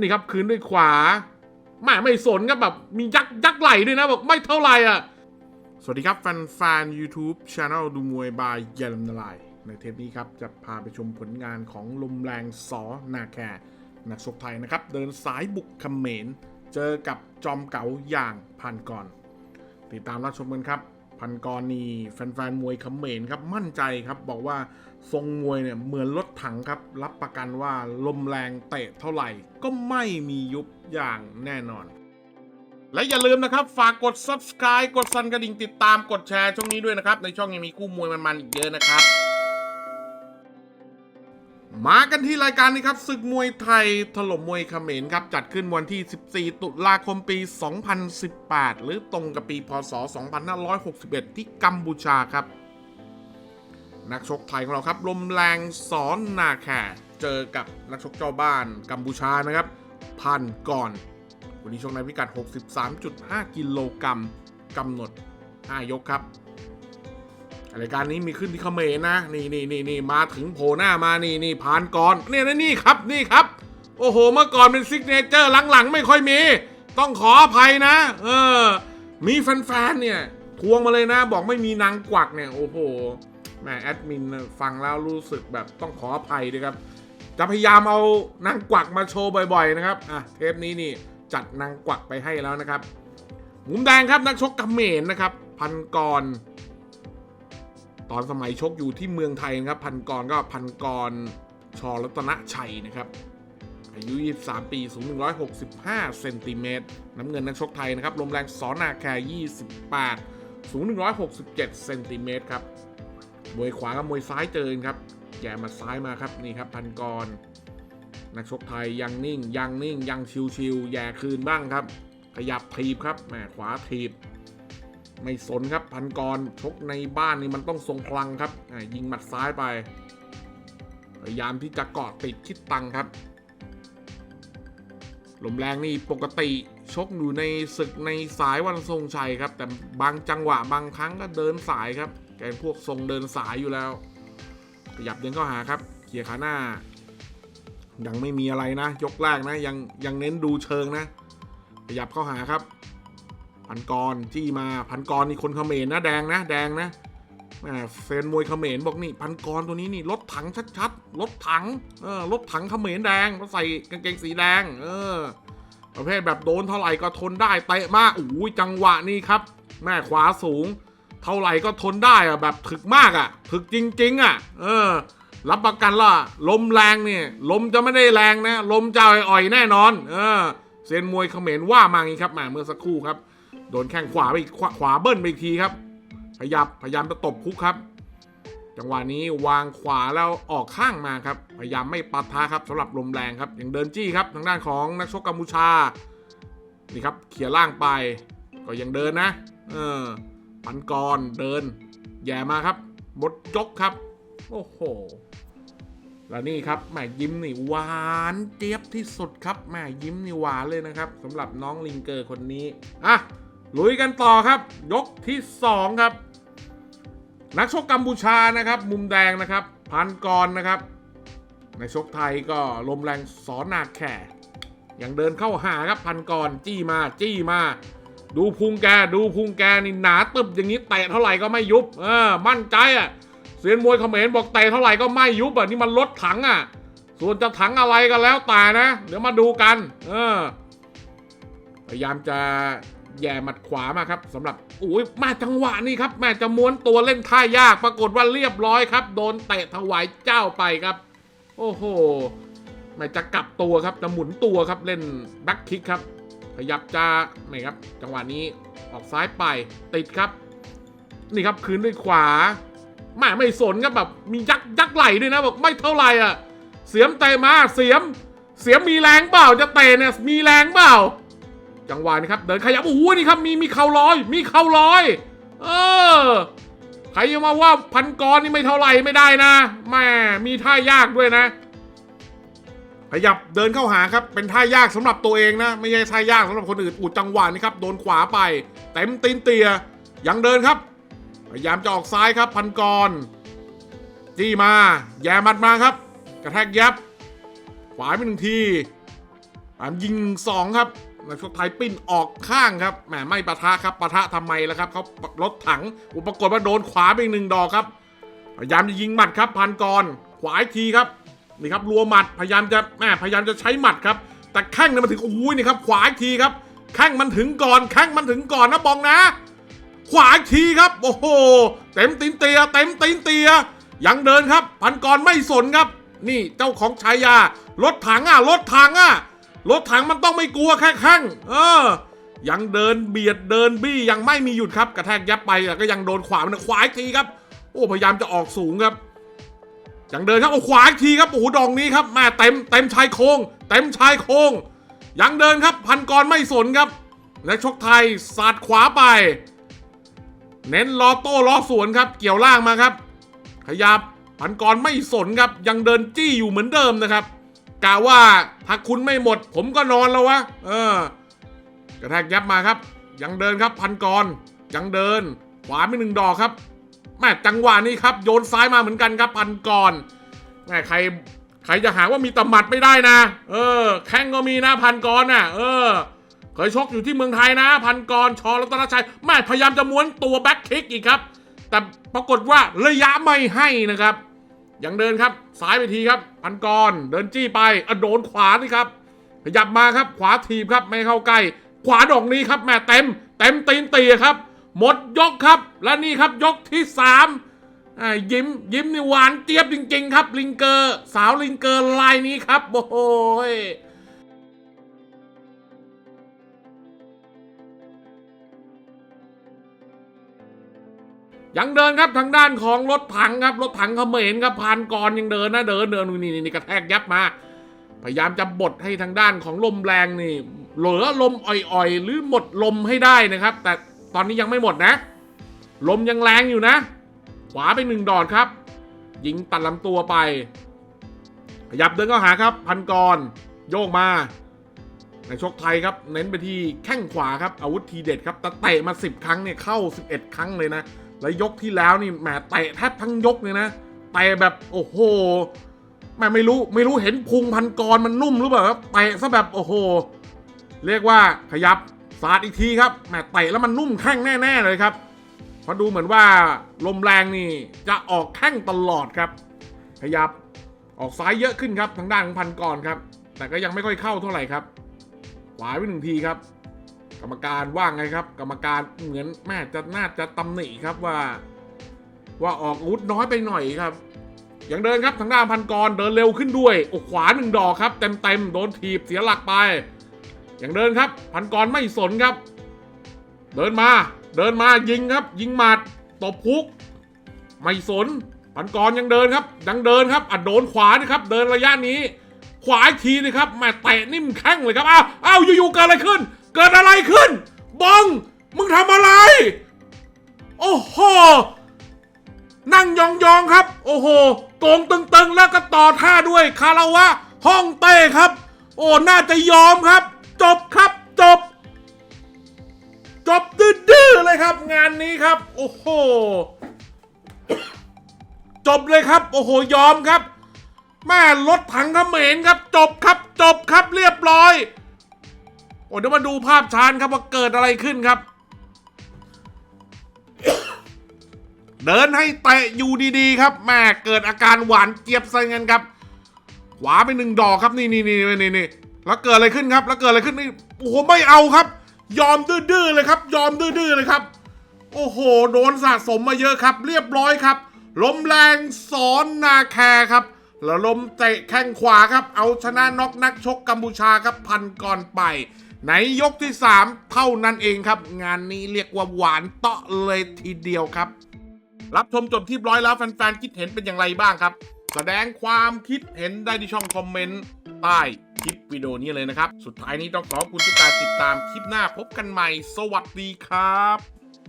นี่ครับคืนด้วยขวาแม่ไม่สนครับแบบมียักยักไหลด้วยนะบอกไม่เท่าไหร่อะ สวัสดีครับแฟนแฟน YouTube Channel ดูมวยบายเยลนลายในเทปนี้ครับ จะพาไปชมผลงานของลมแรงสอนาแคนักชกไทยนะครับ เดินสายบุกเขมรเจอกับจอมเก๋าอย่างพันกรติดตามรับชมกันครับ พันกรนี่แฟนๆมวยเขมรครับมั่นใจครับบอกว่าทรงมวยเนี่ยเหมือนรถถังครับรับประกันว่าลมแรงเตะเท่าไหร่ ก็ไม่มียุบอย่างแน่นอน และอย่าลืมนะครับ ฝากกด subscribe กดสั่นกระดิ่งติดตามกดแชร์ช่องนี้ด้วยนะครับ ในช่องยังมีคู่มวยมันๆอีกเยอะนะครับ มากันที่รายการนี้ครับศึกมวยไทยถล่มมวยเขมรครับ จัดขึ้นวันที่ 14 ตุลาคมปี 2018 หรือตรงกับปีพศ 2561 ที่กัมพูชาครับ นักชกไทยของเราครับ ลมแรงสอนนาแคร์เจอกับนักชกเจ้าบ้านกัมพูชานะครับพันก่อน วันนี้ชกในพิกัด 63.5 กิโลกรัมกำหนด 5 ยกครับ รายการนี้มีขึ้นที่เขมรนะ นี่นี่นี่นี่มาถึงโผล่หน้ามานี่นี่ผ่านก่อนเนี่ยนะนี่ครับนี่ครับ โอ้โห เมื่อก่อนเป็นซิกเนเจอร์หลังๆ ไม่ค่อยมี ต้องขออภัยนะ เออ มีแฟนๆเนี่ยทวงมาเลยนะ บอกไม่มีนางกวักเนี่ยโอ้โหแหม่แอดมินฟังแล้วรู้สึกแบบต้องขออภัยด้วยครับ จะพยายามเอานางกวักมาโชว์บ่อยๆนะครับอะเทปนี้นี่จัดนางกวักไปให้แล้วนะครับมุมแดงครับนักชกกำเมรนะครับ พันกร ตอนสมัยชกอยู่ที่เมืองไทยนะครับพันกรก็พันกรชอรัตนชัยนะครับอายุ 23 ปีสูง 165 เซนติเมตร น้ำเงินนักชกไทยนะครับลมแรงสอนาแคร์28 สูง 167 เซนติเมตรครับ มวยขวากับมวยซ้ายเจอครับแย่มาซ้ายมาครับนี่ครับพันกร นักชกไทยยังนิ่ง ยังนิ่ง ยังชิวๆแย่คืนบ้างครับ ขยับทีบครับแหมขวาทีบ ไม่สนครับพันกรชกในบ้านนี่มันต้องทรงพลังครับยิงหมัดซ้ายไป พยายามที่จะเกาะติดคิดตังครับลมแรงนี่ปกติชกอยู่ในศึกในสายวันทรงชัยครับ แต่บางจังหวะบางครั้งก็เดินสายครับ แกพวกทรงเดินสายอยู่แล้วขยับเดินเข้าหาครับเขี่ยขาหน้า ยังไม่มีอะไรนะ ยกแรกนะ ยังยังเน้นดูเชิงนะขยับเข้าหาครับ พันกรจี้มาพันกรนี่คนเขมรนะแดงนะแดงนะแหมเฟนมวยเขมรบอกนี่พันกรตัวนี้นี่รถถังชัดๆรถถังเออรถถังเขมรแดงเขาใส่กางเกงสีแดง เออ ประเภทแบบโดนเท่าไหร่ก็ทนได้เตะมากอู้ยจังหวะนี้ครับ แม่ขวาสูง เท่าไหร่ก็ทนได้อะแบบถึกมากอะถึกจริง ๆอะเออ รับประกันล่ะลมแรงเนี่ยลมจะไม่ได้แรงนะลมจะอ่อยๆแน่นอน เออเซียนมวยเขมรว่ามางี้ครับมาเมื่อสักครู่ครับ โดนแข้งขวาไปขวาขวาเบิ้ลไปอีกทีครับ พยายามพยายามจะตบคุกครับ จังหวะนี้วางขวาแล้วออกข้างมาครับ พยายามไม่ปะทะครับสำหรับลมแรงครับยังเดินจี้ครับทางด้านของนักชกกัมพูชา นี่ครับเขี่ยล่างไป ก็ยังเดินนะ เออปันกรเดิน แย่มาครับหมดจกครับ โอ้โหแล้วนี่ครับแม่ยิ้มนี่หวานเจี๊ยบที่สุดครับแม่ยิ้มนี่หวานเลยนะครับสำหรับน้องลิงเกอร์คนนี้อะ ลุยกันต่อครับ ยกที่2ครับ นักชกกัมพูชานะครับ มุมแดงนะครับ พันกรนะครับ ในชกไทยก็ลมแรงสอนหนาแข่ยังเดินเข้าหาครับพันกรจี้มาจี้มา ดูพุงแกดูพุงแกนี่หนาตึบอย่างนี้เตะเท่าไหร่ก็ไม่ยุบเออมั่นใจอะเซียนมวยเขมรบอกเตะเท่าไหร่ก็ไม่ยุบอะนี่มันรถถังอะ ส่วนจะถังอะไรก็แล้วแต่นะ เดี๋ยวมาดูกัน เออพยายามจะ แย่หมัดขวามาครับสำหรับอุ้ยมาจังหวะนี้ครับแม่จะม้วนตัวเล่นท่ายากปรากฏว่าเรียบร้อยครับ โดนเตะถวายเจ้าไปครับ โอ้โหแม่จะกลับตัวครับจะหมุนตัวครับเล่นแบ็คคิกครับขยับจะไม่ครับ จังหวะนี้ออกซ้ายไปติดครับ นี่ครับคืนด้วยขวาแม่ไม่สนครับแบบมียักยักไหลด้วยนะบอกไม่เท่าไหร่อะ เสียมเตะมาเสียม เสียมมีแรงเปล่าจะเตะเนี่ยมีแรงเปล่า จังหวะนี้ครับ เดินขยับโอ้โหนี่ครับมีมีเข่าลอย มีเข่าลอย เออใครจะมาว่าพันกรนี่ไม่เท่าไหร่ไม่ได้นะแม่มีท่ายากด้วยนะ ขยับเดินเข้าหาครับ เป็นท่ายากสำหรับตัวเองนะ ไม่ใช่ท่ายากสำหรับคนอื่นอุดจังหวะนี้ครับโดนขวาไปเต็มตีนเตียยังเดินครับพยายามจะออกซ้ายครับพันกรจี้มา แย่มัดมาครับ กระแทกยับ ขวาไปหนึ่งทีอ่ายิงสองครับ นักชกไทยปิ้นออกข้างครับแหมไม่ปะทะครับปะทะทำไมล่ะครับเขารถถังอุปกรากฏว่าโดนขวาไปอีกหนึ่งดอกครับพยายามจะยิงหมัดครับพันกรขวาทีครับนี่ครับรัวหมัดพยายามจะแม่พยายามจะใช้หมัดครับ แต่แข้งเนี่ยมันถึงโอ้ยนี่ครับขวาทีครับแข้งมันถึงก่อนแข้งมันถึงก่อนนะบองนะ ขวาทีครับโอ้โหเต็มตีนเตียเต็มตีนเตียยังเดินครับ พันกรไม่สนครับ นี่เจ้าของชายารถถังอะรถถังอะ รถถังมันต้องไม่กลัวแค่ข้างเออ ยังเดินเบียดเดินบี้ยังไม่มีหยุดครับกระแทกยับไปแต่ก็ยังโดนขวามันขวาอีกทีครับ โอ้พยายามจะออกสูงครับยังเดินครับโอ้ขวาอีกทีครับโอ้ดองนี้ครับแม่เต็มเต็มชายโครงเต็มชายโครงยังเดินครับพันกรไม่สนครับ และชกไทยสาดขวาไป เน้นล้อโต้ล้อสวนครับ เกี่ยวล่างมาครับ ขยับพันกรไม่สนครับ ยังเดินจี้อยู่เหมือนเดิมนะครับ กะว่าถ้าคุณไม่หมด ผมก็นอนแล้ววะ เออ กระแทกยับมาครับ ยังเดินครับพันกรยังเดิน ขวาไม่หนึ่งดอกครับแม่จังหวะนี้ครับ โยนซ้ายมาเหมือนกันครับพันกรแม่ใครใครจะหาว่ามีตำหมัดไม่ได้นะ เออ แข้งก็มีนะพันกรน่ะ เออ เคยชกอยู่ที่เมืองไทยนะ พันกรชอรัตนชัยแม่พยายามจะม้วนตัวแบ็คคิกอีกครับ แต่ปรากฏว่าระยะไม่ให้นะครับ ยังเดินครับซ้ายไปทีครับพันกรเดินจี้ไปอะโดนขวานี่ครับ ขยับมาครับขวาทีบครับไม่เข้าใกล้ ขวาดอกนี้ครับแม่เต็ม เต็มตีนตีครับ หมดยกครับ และนี่ครับยกที่สามยิ้มยิ้มนี่หวานเจี๊ยบจริง ๆ ครับ ลิงเกอร์ สาวลิงเกอร์ลายนี้ครับโอ้โห ยังเดินครับทางด้านของรถถังครับรถถังเขมรครับพานกรยังเดินนะเดินเดินนี่นี่กระแทกยับมา พยายามจะบดให้ทางด้านของลมแรงนี่ เหลือลมอ่อยๆ หรือหมดลมให้ได้นะครับ แต่ตอนนี้ยังไม่หมดนะ ลมยังแรงอยู่นะ ขวาไปหนึ่งดอดครับ ยิงตัดลำตัวไป ขยับเดินเข้าหาครับ พันกรโยกมาในชกไทยครับเน้นไปที่แข้งขวาครับอาวุธทีเด็ดครับแต่เตะมา 10 ครั้งเนี่ยเข้า 11 ครั้งเลยนะ แล้วยกที่แล้วนี่แหมเตะแทบทั้งยกเลยนะเตะแบบโอ้โหแม่ไม่รู้ไม่รู้เห็นพุงพันกรมันนุ่มหรือเปล่าครับเตะซะแบบโอ้โห เรียกว่าขยับสาดอีกทีครับแหมเตะแล้วมันนุ่มแข้งแน่ ๆ เลยครับเพราะดูเหมือนว่าลมแรงนี่จะออกแข้งตลอดครับ ขยับออกซ้ายเยอะขึ้นครับทางด้านของพันกรครับ แต่ก็ยังไม่ค่อยเข้าเท่าไหร่ครับขวาไปหนึ่งทีครับ กรรมการว่าไงครับ กรรมการเหมือนแม่จะน่าจะตำหนิครับว่า ว่าออกอาวุธน้อยไปหน่อยครับ อยังเดินครับทางด้านพันกรเดินเร็วขึ้นด้วยอ้ขวาหนึ่งดอกครับ เต็มเต็มๆโดนถีบเสียหลักไป อยังเดินครับ พันกรไม่สนครับ เดินมาเดินมายิงครับ ยิงหมัดตบพุก ไม่สนพันกรยังเดินครับยังเดินครับอะโดนขวานี่ครับ เดินระยะนี้ ขวาอีกทีนี่ครับแม่เตะนิ่มแข้งเลยครับอ้าวอ้าวอยู่ๆเกิดอะไรขึ้น เกิดอะไรขึ้น บอง มึงทำอะไร โอ้โห นั่งยองๆครับ โอ้โห โกงตึงๆ แล้วก็ต่อท่าด้วย คาราวะ ห้องเต้ครับ โอ้ น่าจะยอมครับ จบครับจบ จบดื้อๆเลยครับ งานนี้ครับ โอ้โห จบเลยครับ โอ้โห ยอมครับแม่รถถังเขมรครับ จบครับ จบครับเรียบร้อย โอ้เดี๋ยวมาดูภาพชานครับว่าเกิดอะไรขึ้นครับ เดินให้เตะอยู่ดีๆครับแม่เกิดอาการหวานเจี๊ยบซะงั้นครับ ขวาไปหนึ่งดอกครับนี่นี่นี่นี่นี่แล้วเกิดอะไรขึ้นครับ แล้วเกิดอะไรขึ้นนี่โอ้โหไม่เอาครับ ยอมดื้อๆเลยครับ ยอมดื้อๆเลยครับ โอ้โหโดนสะสมมาเยอะครับ เรียบร้อยครับลมแรงสอนนาแคร์ครับแล้วลมเตะแข้งขวาครับ เอาชนะน็อกนักชกกัมพูชาครับพันก่อนไป ในยกที่ 3 เท่านั้นเองครับ งานนี้เรียกว่าหวานเตาะเลยทีเดียวครับ รับชมจบที่ร้อยแล้วแฟนๆ คิดเห็นเป็นอย่างไรบ้างครับ แสดงความคิดเห็นได้ที่ช่องคอมเมนต์ใต้คลิปวิดีโอนี้เลยนะครับ สุดท้ายนี้ต้องขอบคุณทุกการติดตามคลิปหน้าพบกันใหม่ สวัสดีครับ